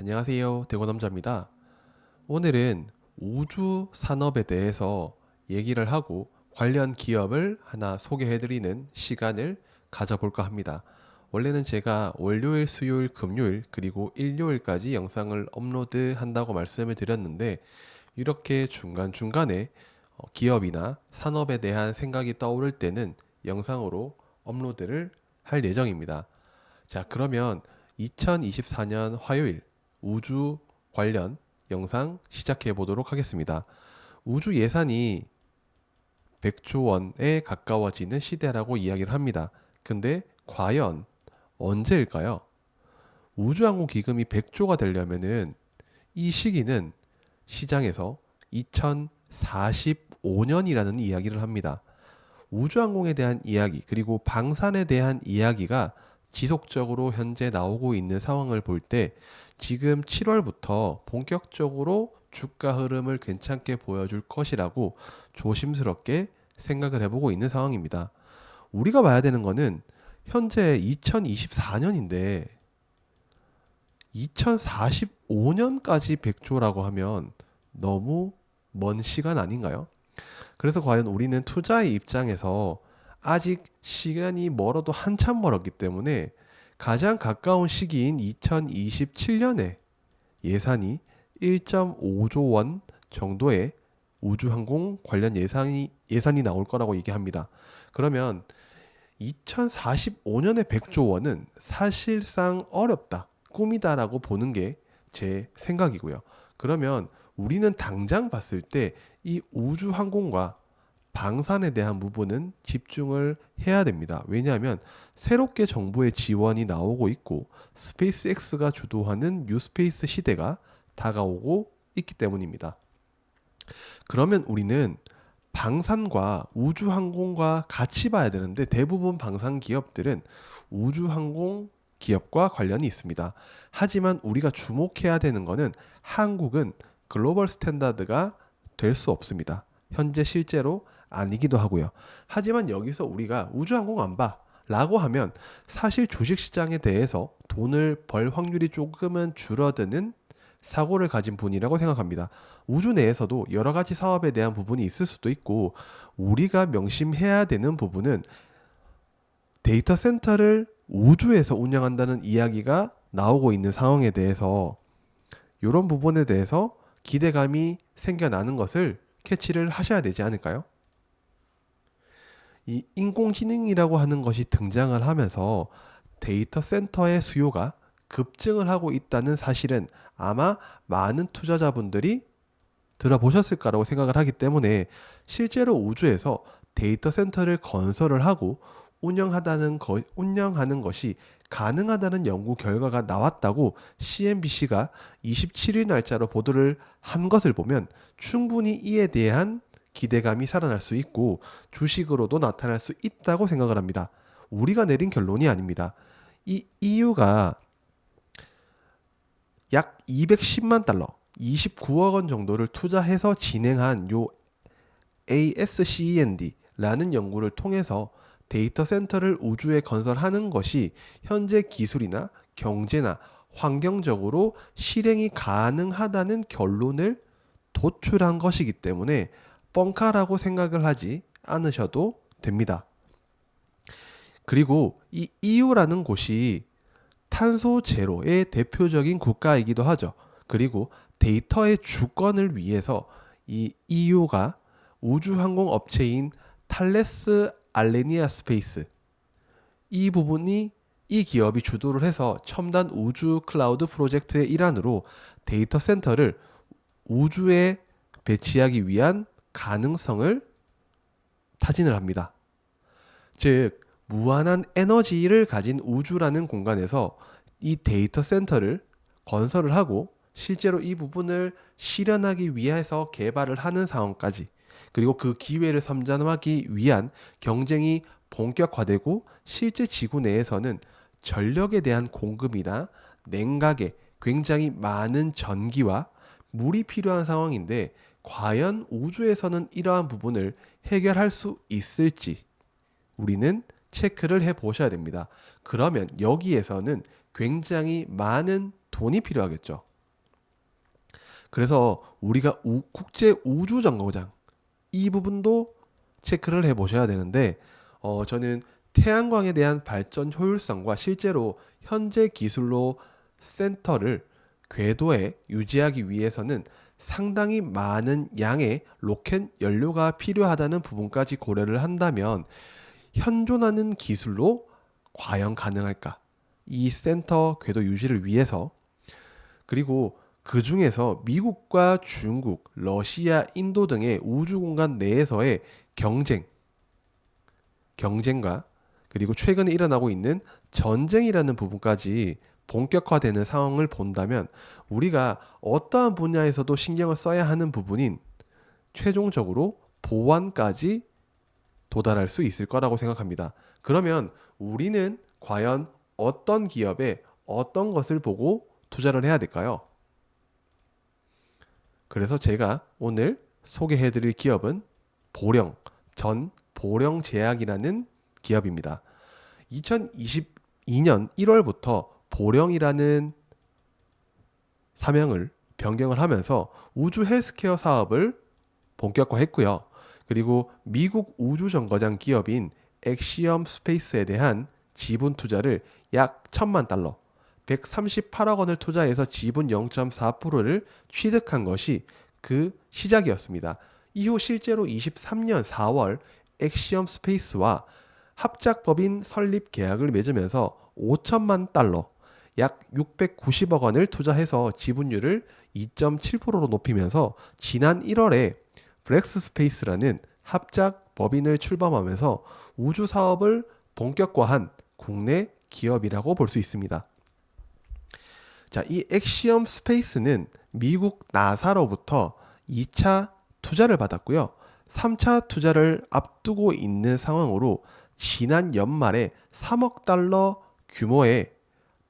안녕하세요. 대고남자입니다. 오늘은 우주 산업에 대해서 얘기를 하고 관련 기업을 하나 소개해 드리는 시간을 가져볼까 합니다. 원래는 제가 월요일, 수요일, 금요일, 그리고 일요일까지 영상을 업로드 한다고 말씀을 드렸는데, 이렇게 중간중간에 어, 기업이나 산업에 대한 생각이 떠오를 때는 영상으로 업로드를 할 예정입니다. 자, 그러면 2024년 화요일 우주 관련 영상 시작해 보도록 하겠습니다. 우주 예산이 100조 원에 가까워지는 시대라고 이야기를 합니다. 근데 과연 언제일까요? 우주항공 기금이 100조가 되려면은 이 시기는 시장에서 2045년이라는 이야기를 합니다. 우주항공에 대한 이야기, 그리고 방산에 대한 이야기가 지속적으로 현재 나오고 있는 상황을 볼 때 지금 7월부터 본격적으로 주가 흐름을 괜찮게 보여줄 것이라고 조심스럽게 생각을 해보고 있는 상황입니다. 우리가 봐야 되는 거는 현재 2024년인데 2045년까지 100조라고 하면 너무 먼 시간 아닌가요? 그래서 과연 우리는 투자의 입장에서 아직 시간이 멀어도 한참 멀었기 때문에 가장 가까운 시기인 2027년에 예산이 1.5조 원 정도의 우주항공 관련 예산이 예산이 나올 거라고 얘기합니다. 그러면 2045년에 100조 원은 사실상 어렵다, 꿈이다라고 보는 게 제 생각이고요. 그러면 우리는 당장 봤을 때 이 우주항공과 방산에 대한 부분은 집중을 해야 됩니다. 왜냐하면 새롭게 정부의 지원이 나오고 있고 스페이스X가 주도하는 뉴스페이스 시대가 다가오고 있기 때문입니다. 그러면 우리는 방산과 우주항공과 같이 봐야 되는데 대부분 방산 기업들은 우주항공 기업과 관련이 있습니다. 하지만 우리가 주목해야 되는 것은 한국은 글로벌 스탠다드가 될 수 없습니다. 현재 실제로 아니기도 하고요. 하지만 여기서 우리가 우주항공 안 봐. 라고 하면 사실 주식시장에 대해서 돈을 벌 확률이 조금은 줄어드는 사고를 가진 분이라고 생각합니다. 우주 내에서도 여러 가지 사업에 대한 부분이 있을 수도 있고 우리가 명심해야 되는 부분은 데이터 센터를 우주에서 운영한다는 이야기가 나오고 있는 상황에 대해서 이런 부분에 대해서 기대감이 생겨나는 것을 캐치를 하셔야 되지 않을까요? 이 인공지능이라고 하는 것이 등장을 하면서 데이터 센터의 수요가 급증을 하고 있다는 사실은 아마 많은 투자자분들이 들어보셨을 거라고 생각을 하기 때문에 실제로 우주에서 데이터 센터를 건설을 하고 운영하다는 거, 운영하는 것이 가능하다는 연구 결과가 나왔다고 CNBC가 27일 날짜로 보도를 한 것을 보면 충분히 이에 대한 기대감이 살아날 수 있고 주식으로도 나타날 수 있다고 생각을 합니다. 우리가 내린 결론이 아닙니다. 이 EU가 약 210만 달러, 29억 원 정도를 투자해서 진행한 요 ASCEND라는 연구를 통해서 데이터 센터를 우주에 건설하는 것이 현재 기술이나 경제나 환경적으로 실행이 가능하다는 결론을 도출한 것이기 때문에 뻥카라고 생각을 하지 않으셔도 됩니다. 그리고 이 EU라는 곳이 탄소 제로의 대표적인 국가이기도 하죠. 그리고 데이터의 주권을 위해서 이 EU가 우주항공 업체인 탈레스 알레니아 스페이스 이 부분이 이 기업이 주도를 해서 첨단 우주 클라우드 프로젝트의 일환으로 데이터 센터를 우주에 배치하기 위한 가능성을 타진을 합니다. 즉, 무한한 에너지를 가진 우주라는 공간에서 이 데이터 센터를 건설을 하고 실제로 이 부분을 실현하기 위해서 개발을 하는 상황까지 그리고 그 기회를 선점하기 위한 경쟁이 본격화되고 실제 지구 내에서는 전력에 대한 공급이나 냉각에 굉장히 많은 전기와 물이 필요한 상황인데 과연 우주에서는 이러한 부분을 해결할 수 있을지 우리는 체크를 해 보셔야 됩니다. 그러면 여기에서는 굉장히 많은 돈이 필요하겠죠. 그래서 우리가 우- 국제 우주 정거장 이 부분도 체크를 해 보셔야 되는데 어, 저는 태양광에 대한 발전 효율성과 실제로 현재 기술로 센터를 궤도에 유지하기 위해서는 상당히 많은 양의 로켓 연료가 필요하다는 부분까지 고려를 한다면 현존하는 기술로 과연 가능할까? 이 센터 궤도 유지를 위해서 그리고 그 중에서 미국과 중국, 러시아, 인도 등의 우주 공간 내에서의 경쟁, 경쟁과 그리고 최근에 일어나고 있는 전쟁이라는 부분까지 본격화되는 상황을 본다면 우리가 어떠한 분야에서도 신경을 써야 하는 부분인 최종적으로 보안까지 도달할 수 있을 거라고 생각합니다. 그러면 우리는 과연 어떤 기업에 어떤 것을 보고 투자를 해야 될까요? 그래서 제가 오늘 소개해 드릴 기업은 보령, 전 보령 제약이라는 기업입니다. 2022년 1월부터 보령이라는 사명을 변경을 하면서 우주 헬스케어 사업을 본격화했고요. 그리고 미국 우주 정거장 기업인 엑시엄 스페이스에 대한 지분 투자를 약 천만 달러, 138억 원을 투자해서 지분 0.4%를 취득한 것이 그 시작이었습니다. 이후 실제로 23년 4월 엑시엄 스페이스와 합작법인 설립 계약을 맺으면서 5천만 달러, 약 690억 원을 투자해서 지분율을 2.7%로 높이면서 지난 1월에 블랙스 스페이스라는 합작 법인을 출범하면서 우주 사업을 본격화한 국내 기업이라고 볼 수 있습니다. 자, 이 엑시엄 스페이스는 미국 나사로부터 2차 투자를 받았고요. 3차 투자를 앞두고 있는 상황으로 지난 연말에 3억 달러 규모의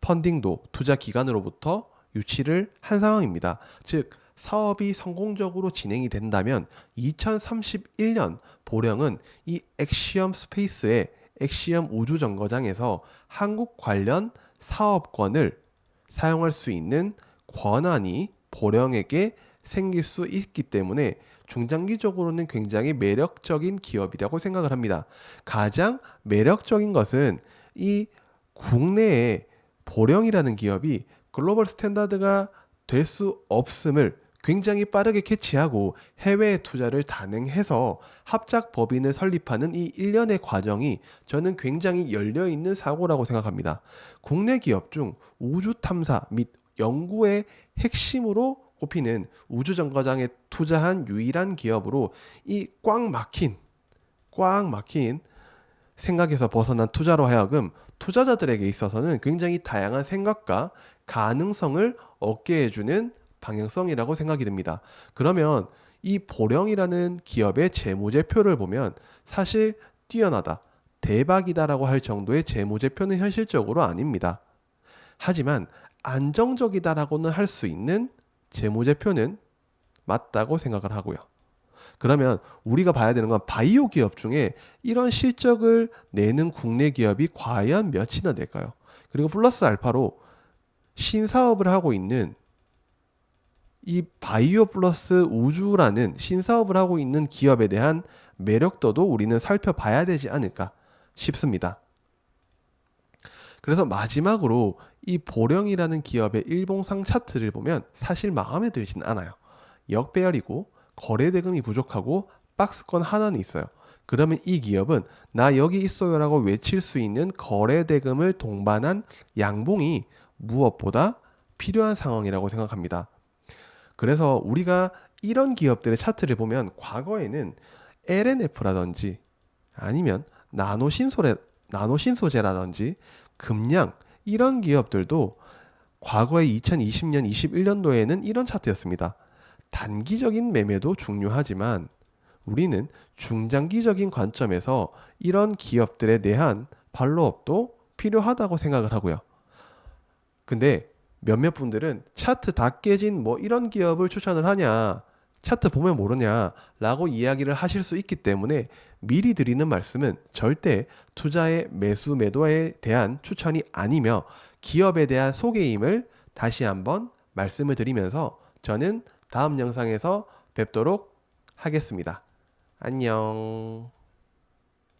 펀딩도 투자 기관으로부터 유치를 한 상황입니다. 즉 사업이 성공적으로 진행이 된다면 2031년 보령은 이 엑시엄 스페이스의 엑시엄 우주 정거장에서 한국 관련 사업권을 사용할 수 있는 권한이 보령에게 생길 수 있기 때문에 중장기적으로는 굉장히 매력적인 기업이라고 생각을 합니다. 가장 매력적인 것은 이 국내에 보령이라는 기업이 글로벌 스탠다드가 될 수 없음을 굉장히 빠르게 캐치하고 해외 투자를 단행해서 합작 법인을 설립하는 이 일련의 과정이 저는 굉장히 열려 있는 사고라고 생각합니다. 국내 기업 중 우주 탐사 및 연구의 핵심으로 꼽히는 우주 정거장에 투자한 유일한 기업으로 이 꽉 막힌 꽉 막힌 생각에서 벗어난 투자로 하여금 투자자들에게 있어서는 굉장히 다양한 생각과 가능성을 얻게 해주는 방향성이라고 생각이 듭니다. 그러면 이 보령이라는 기업의 재무제표를 보면 사실 뛰어나다, 대박이다라고 할 정도의 재무제표는 현실적으로 아닙니다. 하지만 안정적이다라고는 할 수 있는 재무제표는 맞다고 생각을 하고요. 그러면 우리가 봐야 되는 건 바이오 기업 중에 이런 실적을 내는 국내 기업이 과연 몇이나 될까요? 그리고 플러스 알파로 신사업을 하고 있는 이 바이오 플러스 우주라는 신사업을 하고 있는 기업에 대한 매력도도 우리는 살펴봐야 되지 않을까 싶습니다. 그래서 마지막으로 이 보령이라는 기업의 일봉상 차트를 보면 사실 마음에 들진 않아요. 역배열이고 거래 대금이 부족하고 박스권 하나는 있어요. 그러면 이 기업은 나 여기 있어요라고 외칠 수 있는 거래 대금을 동반한 양봉이 무엇보다 필요한 상황이라고 생각합니다. 그래서 우리가 이런 기업들의 차트를 보면 과거에는 LNF라든지 아니면 나노 신소재, 나노 신소재라든지 금량 이런 기업들도 과거에 2020년, 21년도에는 이런 차트였습니다. 단기적인 매매도 중요하지만 우리는 중장기적인 관점에서 이런 기업들에 대한 팔로업도 필요하다고 생각을 하고요. 근데 몇몇 분들은 차트 다 깨진 뭐 이런 기업을 추천을 하냐, 차트 보면 모르냐, 라고 이야기를 하실 수 있기 때문에 미리 드리는 말씀은 절대 투자의 매수 매도에 대한 추천이 아니며 기업에 대한 소개임을 다시 한번 말씀을 드리면서 저는 다음 영상에서 뵙도록 하겠습니다. 안녕.